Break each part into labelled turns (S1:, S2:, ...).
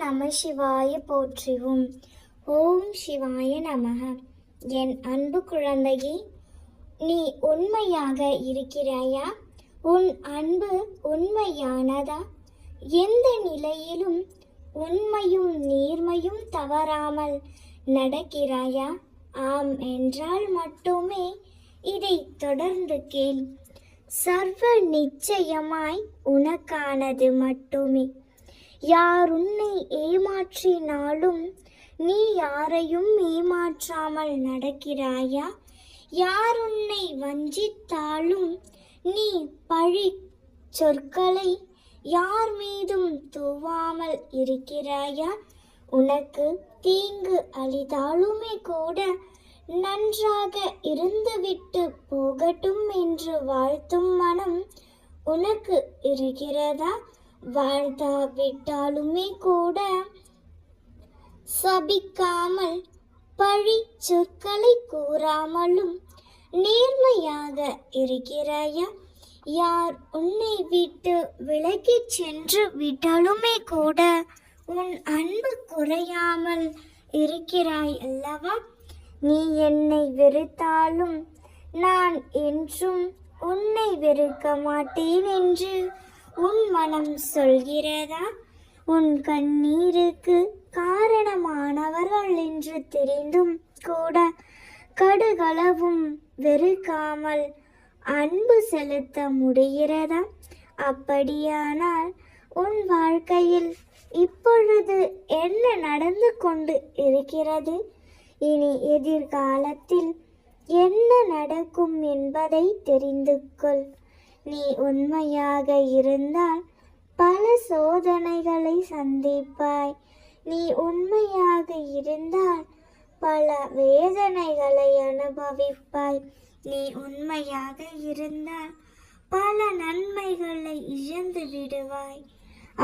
S1: நம சிவாய போற்றிவோம். ஓம் சிவாய நமக. என் அன்பு குழந்தையே நீ உண்மையாக இருக்கிறாயா? உன் அன்பு உண்மையானதா? எந்த நிலையிலும் உண்மையும் நேர்மையும் தவறாமல் நடக்கிறாயா? ஆம் என்றால் மட்டுமே இதை தொடர்ந்து கேள். சர்வ நிச்சயமாய் உனக்கானது மட்டுமே. யார் உன்னை ஏமாற்றினாலும் நீ யாரையும் ஏமாற்றாமல் நடக்கிறாயா? யார் உன்னை வஞ்சித்தாலும் நீ பழி சொற்களை யார் மீதும் தூவாமல் இருக்கிறாயா? உனக்கு தீங்கு அளித்தாலுமே கூட நன்றாக இருந்துவிட்டு போகட்டும் என்று வாழ்த்தும் மனம் உனக்கு இருக்கிறதா? வாழ்ந்தாவிட்டாலுமே கூட சபிக்காமல் பழி சொற்களை கூறாமலும் நேர்மையாக இருக்கிறாயா? யார் உன்னை விட்டு விலகிச் சென்று விட்டாலுமே கூட உன் அன்பு குறையாமல் இருக்கிறாய் அல்லவா? நீ என்னை வெறுத்தாலும் நான் என்றும் உன்னை வெறுக்க மாட்டேன் என்று உன் மனம் சொல்கிறதா? உன் கண்ணீருக்கு காரணமானவர்கள் என்று தெரிந்தும் கூட கடுகளவும் வெறுக்காமல் அன்பு செலுத்த முடிகிறதா? அப்படியானால் உன் வாழ்க்கையில் இப்பொழுது என்ன நடந்து கொண்டு இருக்கிறது? இனி எதிர்காலத்தில் என்ன நடக்கும் என்பதை தெரிந்து கொள். நீ உண்மையாக இருந்தால் பல சோதனைகளை சந்திப்பாய். நீ உண்மையாக இருந்தால் பல வேதனைகளை அனுபவிப்பாய். நீ உண்மையாக இருந்தால் பல நன்மைகளை இழந்து விடுவாய்.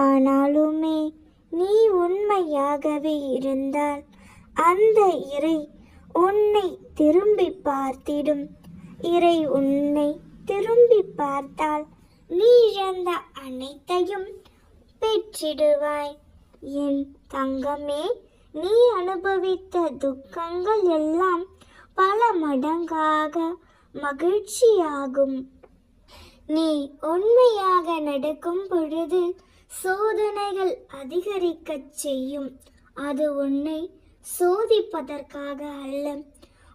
S1: ஆனாலுமே நீ உண்மையாகவே இருந்தால் அந்த இறை உன்னை திரும்பி பார்த்திடும். இறை உன்னை திரும்பி பார்த்தால் நீ இழந்த அனைத்தையும் பெற்றிடுவாய். என் தங்கமே நீ அனுபவித்த துக்கங்கள் எல்லாம் பல மடங்காக மகிழ்ச்சியாகும். நீ உண்மையாக நடக்கும் பொழுது சோதனைகள் அதிகரிக்கச் செய்யும். அது உன்னை சோதிப்பதற்காக அல்ல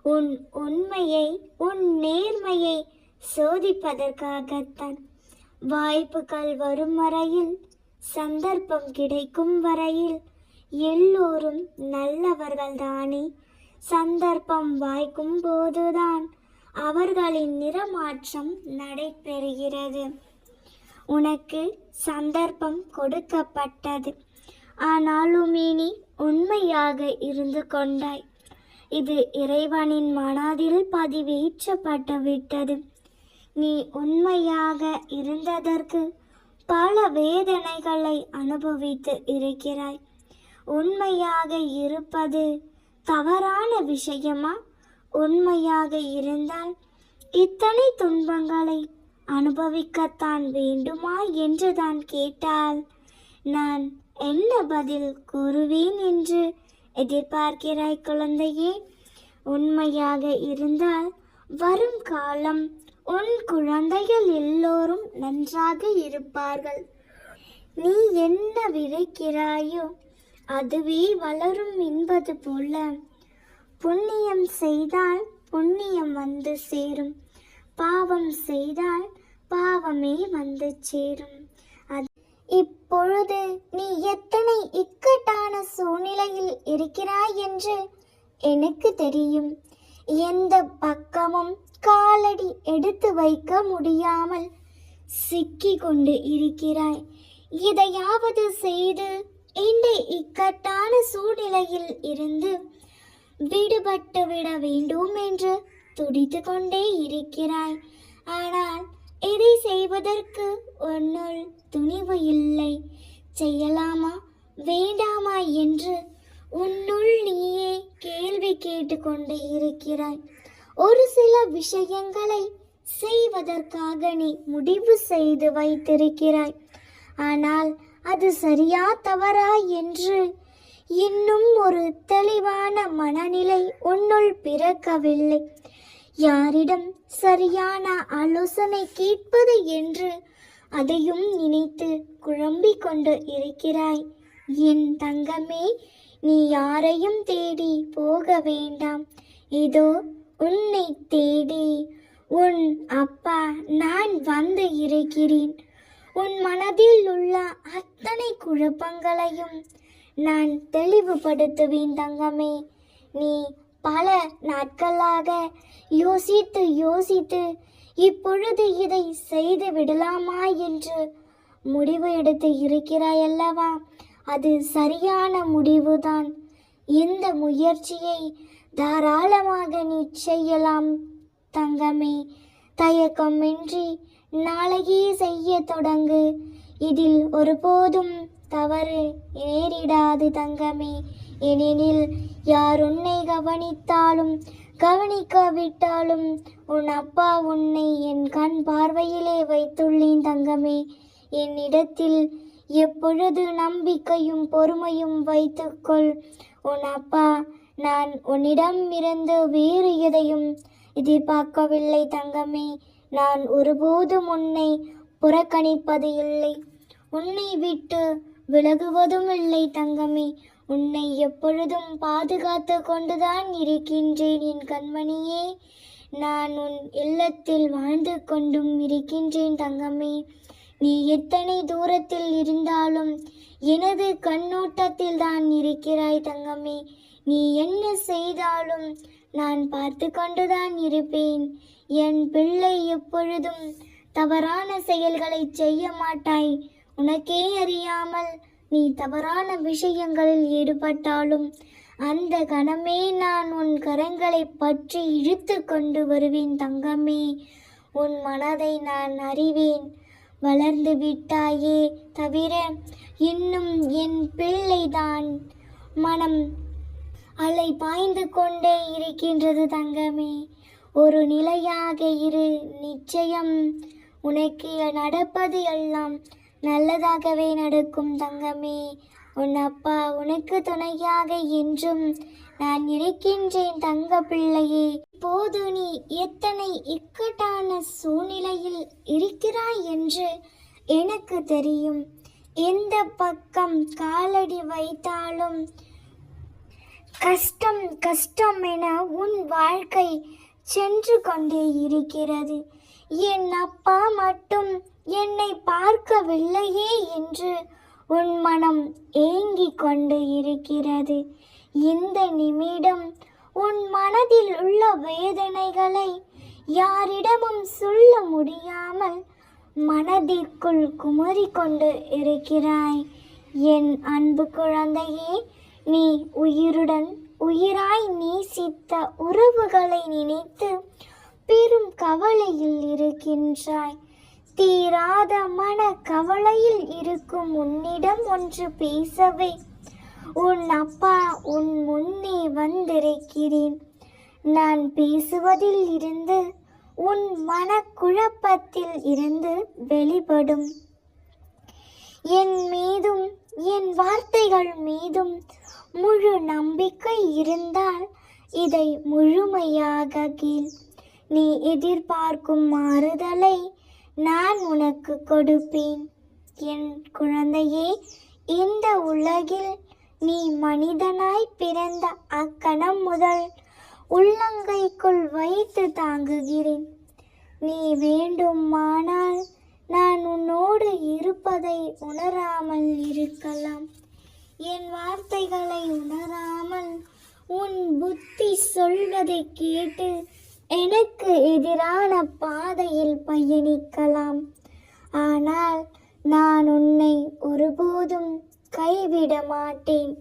S1: உன் உண்மையை உன் நேர்மையை சோதிப்பதற்காகத்தான் வாய்ப்புகள் வரும் வரையில் சந்தர்ப்பம் கிடைக்கும் வரையில் எல்லோரும் நல்லவர்கள் தானே சந்தர்ப்பம் வாய்க்கும் போதுதான் அவர்களின் நிறமாற்றம் நடைபெறுகிறது. உனக்கு சந்தர்ப்பம் கொடுக்கப்பட்டது. ஆனாலும் இனி உண்மையாக இருந்து கொண்டாய். இது இறைவனின் மனதில் பதிவேற்றப்பட்டு விட்டது நீ உண்மையாக இருந்ததற்கு பல வேதனைகளை அனுபவித்து இருக்கிறாய். உண்மையாக இருப்பது தவறான விஷயமா? உண்மையாக இருந்தால் இத்தனை துன்பங்களை அனுபவிக்கத்தான் வேண்டுமா என்று தான் கேட்டால் நான் என்ன பதில் கூறுவேன் என்று எதிர்பார்க்கிறாய் குழந்தையே? உண்மையாக இருந்தால் வரும் காலம் உன் குழந்தைகள் எல்லோரும் நன்றாக இருப்பார்கள். நீ என்ன விதைக்கிறாயோ அதுவே வளரும் என்பது போல. புண்ணியம் செய்தால் புண்ணியம் வந்து சேரும். பாவம் செய்தால் பாவமே வந்து சேரும். அது இப்பொழுது நீ எத்தனை இக்கட்டான சூழ்நிலையில் இருக்கிறாய் என்று எனக்கு தெரியும். எந்த பக்கமும் காலடி எடுத்து வைக்க முடியாமல் சிக்கி கொண்டு இருக்கிறாய். இதையாவது செய்து இந்த இக்கட்டான சூழ்நிலையில் இருந்து விடுபட்டு விட வேண்டும் என்று துடித்து கொண்டே இருக்கிறாய். ஆனால் இதை செய்வதற்கு உன்னுள் துணிவு இல்லை. செய்யலாமா? வேண்டாமா? என்று உன்னுள் நீயே கேள்வி கேட்டுக்கொண்டு இருக்கிறாய். ஒரு சில விஷயங்களை செய்வதற்காக நீ முடிவு செய்து வைத்திருக்கிறாய். ஆனால் அது சரியா தவறா என்று இன்னும் ஒரு தெளிவான மனநிலை உன்னுள் பிறக்கவில்லை. யாரிடம் சரியான ஆலோசனை கேட்பது என்று அதையும் நினைத்து குழம்பிக் கொண்டு இருக்கிறாய். என் தங்கமே நீ யாரையும் தேடி போக வேண்டாம். இதோ உன்னை தேடி உன் அப்பா நான் வந்து இருக்கிறேன். உன் மனதில் உள்ள அத்தனை குழப்பங்களையும் நான் தெளிவுபடுத்துவேன் தங்கமே. நீ பல நாட்களாக யோசித்து யோசித்து இப்பொழுது இதை செய்து விடலாமா என்று முடிவு எடுத்து இருக்கிறாய் அல்லவா அது சரியான முடிவுதான். இந்த முயற்சியை தாராளமாக நீ செய்யலாம். தங்கமே தயக்கமின்றி நாளையே செய்ய தொடங்கு. இதில் ஒருபோதும் தவறு நேரிடாது தங்கமே. ஏனெனில் யார் உன்னை கவனித்தாலும் கவனிக்காவிட்டாலும் உன் அப்பா உன்னை என் கண் பார்வையிலே வைத்துள்ளேன் தங்கமே. என்னிடத்தில் எப்பொழுது நம்பிக்கையும் பொறுமையும் வைத்துக்கொள். உன் அப்பா நான் உன்னிடம் இருந்து வேறு எதையும் எதிர்பார்க்கவில்லை தங்கமே. நான் ஒருபோதும் உன்னை புறக்கணிப்பது இல்லை. உன்னை விட்டு விலகுவதும் இல்லை தங்கமே. உன்னை எப்பொழுதும் பாதுகாத்து கொண்டுதான் இருக்கின்றேன் என் கண்மணியே. நான் உன் இல்லத்தில் வாழ்ந்து கொண்டும் இருக்கின்றேன் தங்கமே. நீ எத்தனை தூரத்தில் இருந்தாலும் எனது கண்ணோட்டத்தில் தான் இருக்கிறாய் தங்கமே. நீ என்ன செய்தாலும் நான் பார்த்து கொண்டுதான் இருப்பேன். என் பிள்ளை எப்பொழுதும் தவறான செயல்களை செய்ய மாட்டாய். உனக்கே அறியாமல் நீ தவறான விஷயங்களில் ஈடுபட்டாலும் அந்த கணமே நான் உன் கரங்களை பற்றி இழுத்து கொண்டு வருவேன் தங்கமே. உன் மனதை நான் அறிவேன். வளர்ந்து விட்டாயே தவிர இன்னும் என் பிள்ளைதான். மனம் அலை பாய்ந்து கொண்டே இருக்கின்றது தங்கமே. ஒரு நிலையாக இரு நிச்சயம் உனக்கு நடப்பது எல்லாம் நல்லதாகவே நடக்கும் தங்கமே. உன் அப்பா உனக்கு துணையாக என்றும் நான் இருக்கின்றேன் தங்க பிள்ளையே. போது நீ எத்தனை இக்கட்டான சூழ்நிலையில் இருக்கிறாய் என்று எனக்கு தெரியும். எந்த பக்கம் காலடி வைத்தாலும் கஷ்டம் கஷ்டம் என உன் வாழ்க்கை சென்று கொண்டே இருக்கிறது. என் அப்பா மட்டும் என்னை பார்க்கவில்லையே என்று உன் மனம் ஏங்கிக் கொண்டு இருக்கிறது. இந்த நிமிடம் உன் மனதில் உள்ள வேதனைகளை யாரிடமும் சொல்ல முடியாமல் மனதிற்குள் குமரி கொண்டு இருக்கிறாய். என் அன்பு குழந்தையே நீ உயிருடன் உயிராய் நேசித்த உறவுகளை நினைத்து பெரும் கவலையில் இருக்கின்றாய். தீராத மன கவலையில் இருக்கும் உன்னிடம் ஒன்று பேசவே. உன் அப்பா உன் முன்னே வந்திருக்கிறேன். நான் பேசுவதில் இருந்து உன் மனக்குழப்பத்தில் இருந்து வெளிப்படும். என் மீதும் என் வார்த்தைகள் மீதும் முழு நம்பிக்கை இருந்தால் இதை முழுமையாக கீழ் நீ எதிர்பார்க்கும் மாறுதலை நான் உனக்கு கொடுப்பேன். என் குழந்தையே இந்த உலகில் நீ மனிதனாய் பிறந்த அக்கணம் முதல் உள்ளங்கைக்குள் வைத்து தாங்குகிறேன். நீ வேண்டுமானால் நான் உன்னோடு இருப்பதை உணராமல் இருக்கலாம். என் வார்த்தைகளை உணராமல் உன் புத்தி சொல்வதை கேட்டு எனக்கு எதிரான பாதையில் பயணிக்கலாம். ஆனால் நான் உன்னை ஒருபோதும் கைவிட மாட்டேன்.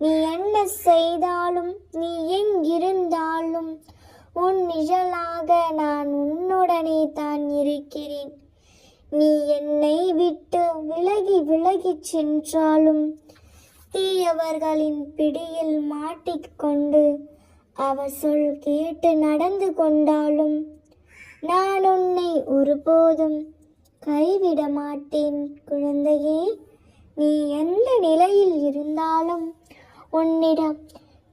S1: நீ என்ன செய்தாலும் நீ எங்கிருந்தாலும் உன் நிழலாக நான் உன்னுடனே தான் இருக்கிறேன். நீ என்னை விட்டு விலகி விலகிச் சென்றாலும் தீயவர்களின் பிடியில் மாட்டிக்கொண்டு அவர் சொல் கேட்டு நடந்து கொண்டாலும் நான் உன்னை ஒருபோதும் கைவிட மாட்டேன் குழந்தையே. நீ எந்த நிலையில் இருந்தாலும் உன்னிடம்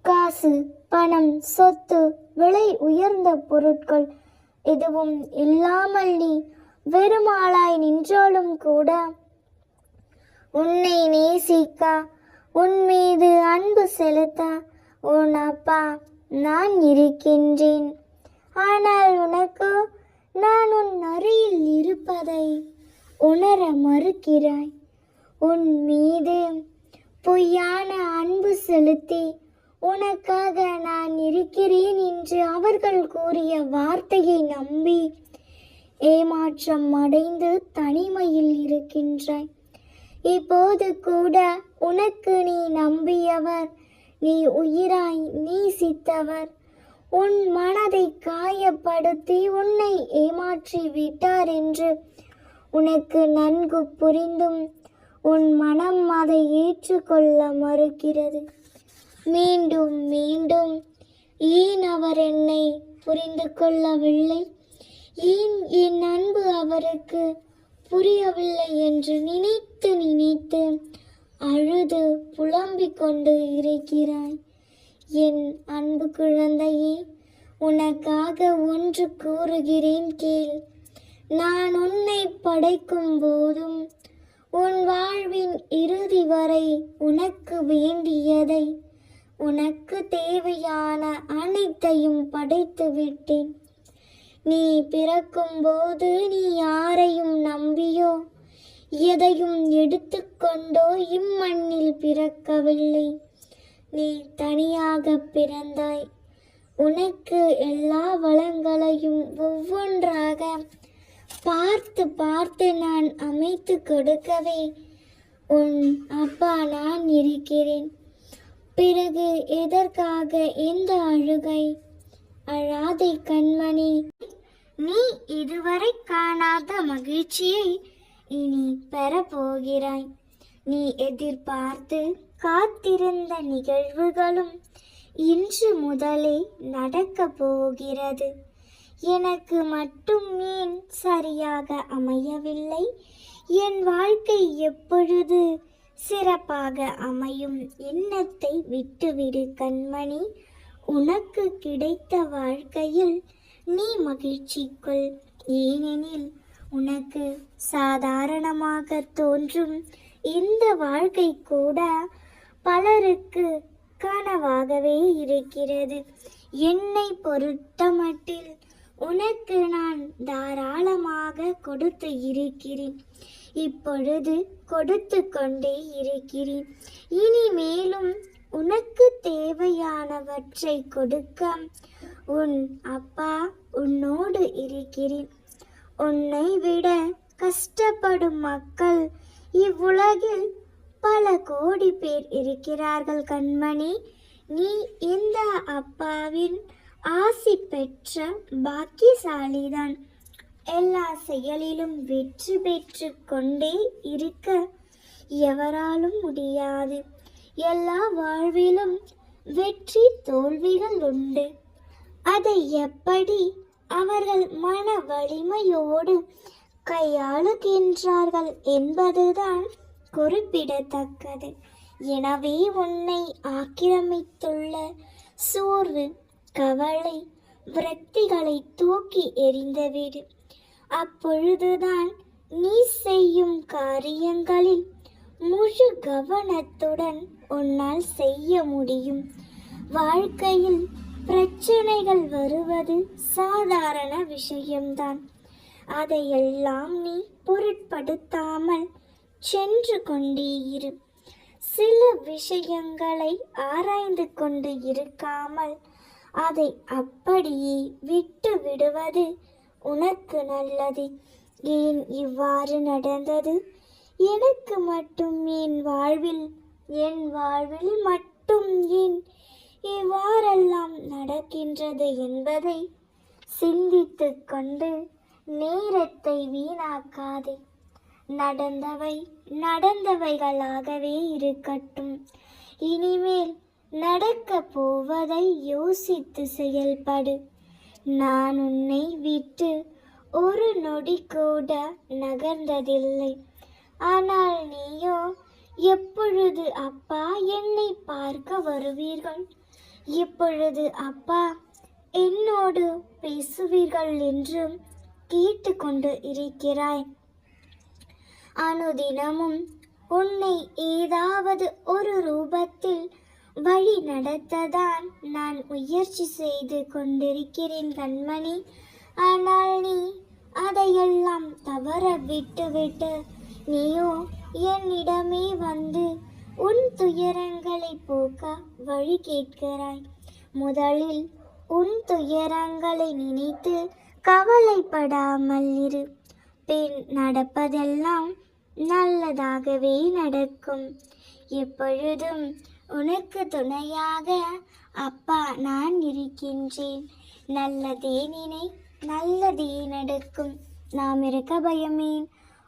S1: காசு பணம் சொத்து விலை உயர்ந்த பொருட்கள் எதுவும் இல்லாமல் நீ வெறுமாளாய் நின்றாலும் கூட உன்னை நேசிக்க உன் மீது அன்பு செலுத்த உன் அப்பா நான் இருக்கின்றேன். ஆனால் உனக்கு நான் உன் அருகில் இருப்பதை உணர மறுக்கிறாய். உன் மீது பொய்யான அன்பு செலுத்தி உனக்காக நான் இருக்கிறேன் என்று அவர்கள் கூறிய வார்த்தையை நம்பி ஏமாற்றம் அடைந்து தனிமையில் இருக்கின்றாய். இப்போது கூட உனக்கு நீ நம்பியவர். நீ உயிராய் நீசித்தவர் உன் மனதை காயப்படுத்தி உன்னை ஏமாற்றி விட்டார் என்று உனக்கு நன்கு புரிந்தும். உன் மனம் அதை ஏற்றுக்கொள்ள மறுக்கிறது. மீண்டும் மீண்டும் ஏன் அவர் என்னை புரிந்து கொள்ளவில்லை? ஏன் என் அன்பு அவருக்கு புரியவில்லை என்று நினைத்து நினைத்து அழுது புலம்பிக் கொண்டு இருக்கிறாய். என் அன்பு குழந்தையே உனக்காக ஒன்று கூறுகிறேன் கேள். நான் உன்னை படைக்கும் போதும் உன் வாழ்வின் இறுதி வரை உனக்கு வேண்டியதை உனக்கு தேவையான அனைத்தையும் படைத்து விட்டேன் நீ பிறக்கும்போது நீ யாரையும் நம்பியோ? எதையும் எடுத்துக்கொண்டோ இம்மண்ணில் பிறக்கவில்லை. நீ தனியாக பிறந்தாய். உனக்கு எல்லா வளங்களையும் ஒவ்வொன்றாக பார்த்து பார்த்து நான் அமைத்து கொடுக்கவே உன் அப்பா நான் இருக்கிறேன். பிறகு எதற்காக எந்த அழுகை? அழாதை கண்மணி. நீ இதுவரை காணாத மகிழ்ச்சியை இனி பெறப்போகிறாய். நீ எதிர்பார்த்து காத்திருந்த நிகழ்வுகளும் இன்று முதலே நடக்க போகிறது. எனக்கு மட்டும் ஏன் சரியாக அமையவில்லை. என் வாழ்க்கை எப்பொழுது சிறப்பாக அமையும்? எண்ணத்தை விட்டுவிடு கண்மணி. உனக்கு கிடைத்த வாழ்க்கையில் நீ மகிழ்ச்சிக்குள். ஏனெனில் உனக்கு சாதாரணமாக தோன்றும் இந்த வாழ்க்கை கூட பலருக்கு கனவாகவே இருக்கிறது. என்னை பொறுத்தமட்டில் உனக்கு நான் தாராளமாக கொடுத்து இருக்கிறேன். இப்பொழுது கொடுத்து கொண்டே இருக்கிறேன். இனிமேலும் உனக்கு தேவையானவற்றை கொடுக்க உன் அப்பா உன்னோடு இருக்கிறேன் உன்னை விட கஷ்டப்படும் மக்கள் இவ்வுலகில் பல கோடி பேர் இருக்கிறார்கள் கண்மணி. நீ இந்த அப்பாவின் ஆசி பெற்ற பாக்கியசாலிதான். எல்லா செயலிலும் வெற்றி பெற்று கொண்டே இருக்க எவராலும் முடியாது. எல்லா வாழ்விலும் வெற்றி தோல்விகள் உண்டு. அதை எப்படி அவர்கள் மன வலிமையோடு கையாளுகின்றார்கள் என்பதுதான் குறிப்பிடத்தக்கது. எனவே உன்னை ஆக்கிரமித்துள்ள சோர்வு கவலை விரக்திகளை தூக்கி எறிந்துவிடு. அப்பொழுதுதான் நீ செய்யும் காரியங்களில் முழு கவனத்துடன் உன்னால் செய்ய முடியும். வாழ்க்கையில் பிரச்சனைகள் வருவது சாதாரண விஷயம்தான். அதையெல்லாம் நீ பொருட்படுத்தாமல் சென்று கொண்டே இரு. சில விஷயங்களை ஆராய்ந்து கொண்டு இருக்காமல் அதை அப்படியே விட்டு விடுவது உனக்கு நல்லது. ஏன் இவ்வாறு நடந்தது? எனக்கு மட்டும் என் வாழ்வில் என் வாழ்வில் மட்டும் ஏன் இவ்வாறெல்லாம் நடக்கின்றது என்பதை சிந்தித்து கொண்டு நேரத்தை வீணாக்காதே. நடந்தவை நடந்தவைகளாகவே இருக்கட்டும். இனிமேல் நடக்கப் போவதை யோசித்து செயல்படு. நான் உன்னை விட்டு ஒரு நொடி கூட நகர்ந்ததில்லை. ஆனால் நீயோ எப்பொழுது அப்பா என்னை பார்க்க வருவீர்கள்? எப்பொழுது அப்பா என்னோடு பேசுவீர்கள் என்று கேட்டுக்கொண்டு இருக்கிறாய். அனுதினமும் உன்னை ஏதாவது ஒரு ரூபத்தில் வழி நடத்ததான் நான் முயற்சி செய்து கொண்டிருக்கிறேன் கண்மணி. ஆனால் நீ அதையெல்லாம் தவற விட்டுவிட்டு நீயோ என்னிடமே வந்து உன் துயரங்களை போக்க வழி கேட்கிறாய். முதலில் உன் துயரங்களை நினைத்து கவலைப்படாமல் இரு. பின் நடப்பதெல்லாம் நல்லதாகவே நடக்கும். எப்பொழுதும் உனக்கு துணையாக அப்பா நான் இருக்கின்றேன். நல்லதே நினை நல்லதே நடக்கும். நாம் இருக்க பயமேன்.